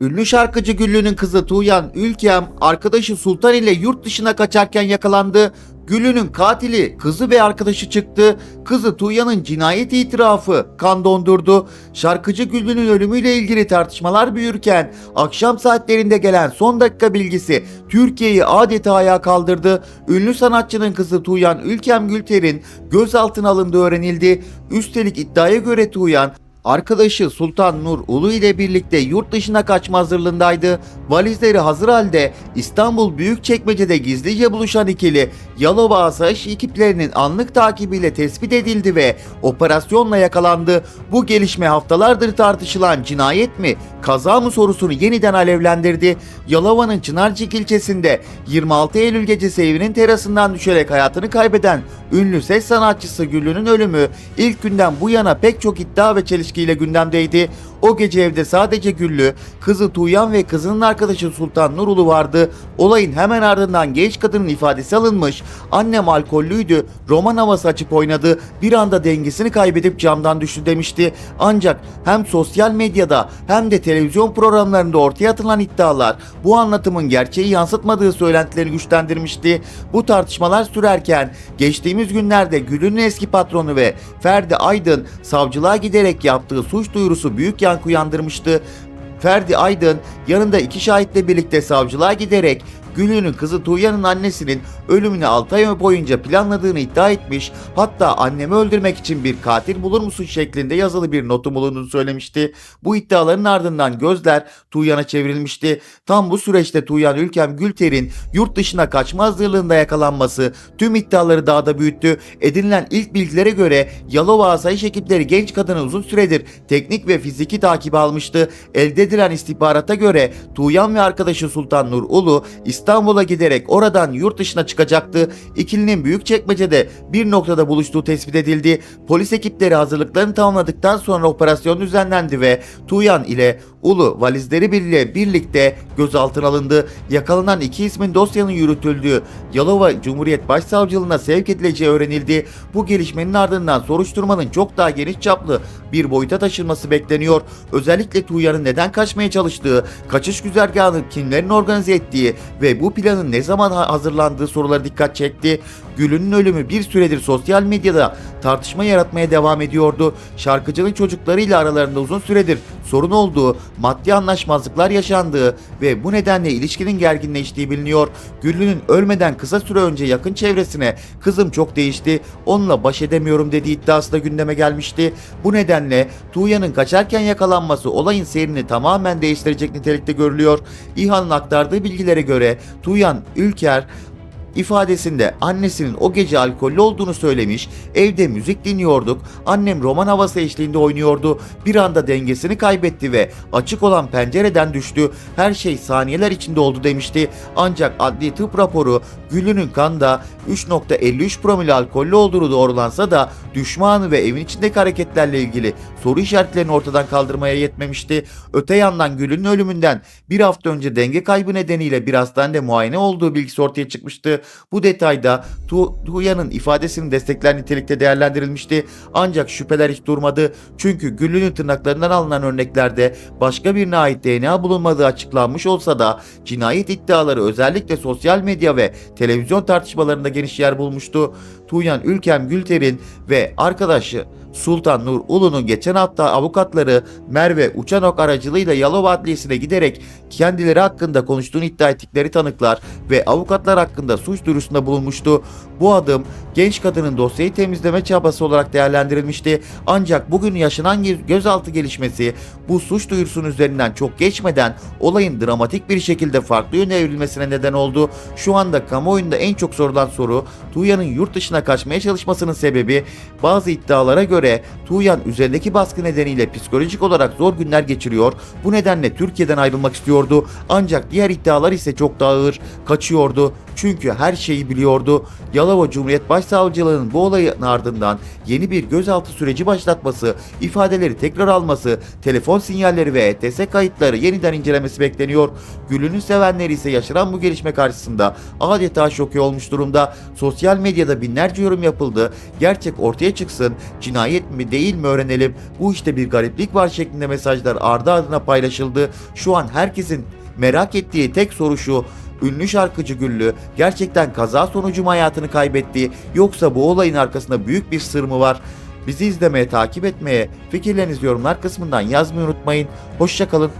Ünlü şarkıcı Güllü'nün kızı Tuğyan Ülkem arkadaşı Sultan ile yurt dışına kaçarken yakalandı. Güllü'nün katili kızı ve arkadaşı çıktı. Kızı Tuğyan'ın cinayet itirafı kan dondurdu. Şarkıcı Güllü'nün ölümüyle ilgili tartışmalar büyürken akşam saatlerinde gelen son dakika bilgisi Türkiye'yi adeta ayağa kaldırdı. Ünlü sanatçının kızı Tuğyan Ülkem Gülter'in gözaltına alındığı öğrenildi. Üstelik iddiaya göre Tuğyan Arkadaşı Sultan Nur Ulu ile birlikte yurt dışına kaçma hazırlığındaydı. Valizleri hazır halde İstanbul Büyükçekmece'de gizlice buluşan ikili Yalova Asayiş ekiplerinin anlık takibiyle tespit edildi ve operasyonla yakalandı. Bu gelişme haftalardır tartışılan cinayet mi, kaza mı sorusunu yeniden alevlendirdi. Yalova'nın Çınarcık ilçesinde 26 Eylül gecesi evinin terasından düşerek hayatını kaybeden ünlü ses sanatçısı Güllü'nün ölümü ilk günden bu yana pek çok iddia ve çelişkiyle gündemdeydi. O gece evde sadece Güllü, kızı Tuğyan ve kızının arkadaşı Sultan Nurulu vardı. Olayın hemen ardından genç kadının ifadesi alınmış. Annem alkollüydü, roman havası açıp oynadı. Bir anda dengesini kaybedip camdan düştü demişti. Ancak hem sosyal medyada hem de televizyon programlarında ortaya atılan iddialar bu anlatımın gerçeği yansıtmadığı söylentileri güçlendirmişti. Bu tartışmalar sürerken geçtiğimiz günlerde Gül'ün eski patronu ve Ferdi Aydın savcılığa giderek yaptığı suç duyurusu büyük yankı uyandırmıştı. Ferdi Aydın yanında iki şahitle birlikte savcılığa giderek Gül'ünün kızı Tuğyan'ın annesinin ölümünü 6 ay boyunca planladığını iddia etmiş. Hatta annemi öldürmek için bir katil bulur musun şeklinde yazılı bir notu bulunduğunu söylemişti. Bu iddiaların ardından gözler Tuğyan'a çevrilmişti. Tam bu süreçte Tuğyan Ülkem Gülter'in yurt dışına kaçma hazırlığında yakalanması tüm iddiaları daha da büyüttü. Edinilen ilk bilgilere göre Yalova asayiş ekipleri genç kadını uzun süredir teknik ve fiziki takibi almıştı. Elde edilen istihbarata göre Tuğyan ve arkadaşı Sultan Nur Ulu İstanbul'a giderek oradan yurt dışına çıkacaktı. İkilinin Büyükçekmece'de bir noktada buluştuğu tespit edildi. Polis ekipleri hazırlıklarını tamamladıktan sonra operasyon düzenlendi ve Tuğyan ile Ulu valizleri bile birlikte gözaltına alındı. Yakalanan iki ismin dosyanın yürütüldüğü Yalova Cumhuriyet Başsavcılığına sevk edileceği öğrenildi. Bu gelişmenin ardından soruşturmanın çok daha geniş çaplı bir boyuta taşınması bekleniyor. Özellikle Tuğyan'ın neden kaçmaya çalıştığı, kaçış güzergahını kimlerin organize ettiği ve bu planın ne zaman ha- hazırlandığı soruları dikkat çekti. Gül'ün ölümü bir süredir sosyal medyada tartışma yaratmaya devam ediyordu. Şarkıcının çocuklarıyla aralarında uzun süredir sorun olduğu, maddi anlaşmazlıklar yaşandığı ve bu nedenle ilişkinin gerginleştiği biliniyor. Güllü'nün ölmeden kısa süre önce yakın çevresine kızım çok değişti, onunla baş edemiyorum dediği iddiası da gündeme gelmişti. Bu nedenle Tuğya'nın kaçarken yakalanması olayın seyrini tamamen değiştirecek nitelikte görülüyor. İHA'nın aktardığı bilgilere göre Tuğyan Ülker ifadesinde annesinin o gece alkollü olduğunu söylemiş, evde müzik dinliyorduk, annem roman havası eşliğinde oynuyordu, bir anda dengesini kaybetti ve açık olan pencereden düştü, her şey saniyeler içinde oldu demişti. Ancak adli tıp raporu Güllü'nün kanda 3.53 promil alkollü olduğunu doğrulansa da düşmanı ve evin içindeki hareketlerle ilgili soru işaretlerini ortadan kaldırmaya yetmemişti. Öte yandan Gül'ün ölümünden bir hafta önce denge kaybı nedeniyle bir hastanede muayene olduğu bilgisi ortaya çıkmıştı. Bu detayda Tu- Tuğya'nın ifadesini destekler nitelikte değerlendirilmişti. Ancak şüpheler hiç durmadı. Çünkü Güllü'nün tırnaklarından alınan örneklerde başka birine ait DNA bulunmadığı açıklanmış olsa da cinayet iddiaları özellikle sosyal medya ve televizyon tartışmalarında geniş yer bulmuştu. Tuğyan Ülkem Gülter'in ve arkadaşı Sultan Nur Ulu'nun geçen hafta avukatları Merve Uçanok aracılığıyla Yalova Adliyesi'ne giderek kendileri hakkında konuştuğunu iddia ettikleri tanıklar ve avukatlar hakkında suç duyurusunda bulunmuştu. Bu adım genç kadının dosyayı temizleme çabası olarak değerlendirilmişti. Ancak bugün yaşanan gö- gözaltı gelişmesi bu suç duyurusunun üzerinden çok geçmeden olayın dramatik bir şekilde farklı yöne evrilmesine neden oldu. Şu anda kamuoyunda en çok sorulan soru Tuğya'nın yurt dışına kaçmaya çalışmasının sebebi bazı iddialara göre Tuğyan üzerindeki baskı nedeniyle psikolojik olarak zor günler geçiriyor. Bu nedenle Türkiye'den ayrılmak istiyordu. Ancak diğer iddialar ise çok daha ağır. Kaçıyordu. Çünkü her şeyi biliyordu. Yalova Cumhuriyet Başsavcılığı'nın bu olayın ardından yeni bir gözaltı süreci başlatması, ifadeleri tekrar alması, telefon sinyalleri ve ETS kayıtları yeniden incelemesi bekleniyor. Gül'ünün sevenleri ise yaşanan bu gelişme karşısında adeta şoke olmuş durumda. Sosyal medyada binlerce yorum yapıldı. Gerçek ortaya çıksın, cinayet cinayet mi değil mi öğrenelim. Bu işte bir gariplik var şeklinde mesajlar ardı ardına paylaşıldı. Şu an herkesin merak ettiği tek soru şu. Ünlü şarkıcı Güllü gerçekten kaza sonucu mu hayatını kaybetti yoksa bu olayın arkasında büyük bir sır mı var? Bizi izlemeye, takip etmeye, fikirlerinizi yorumlar kısmından yazmayı unutmayın. Hoşçakalın.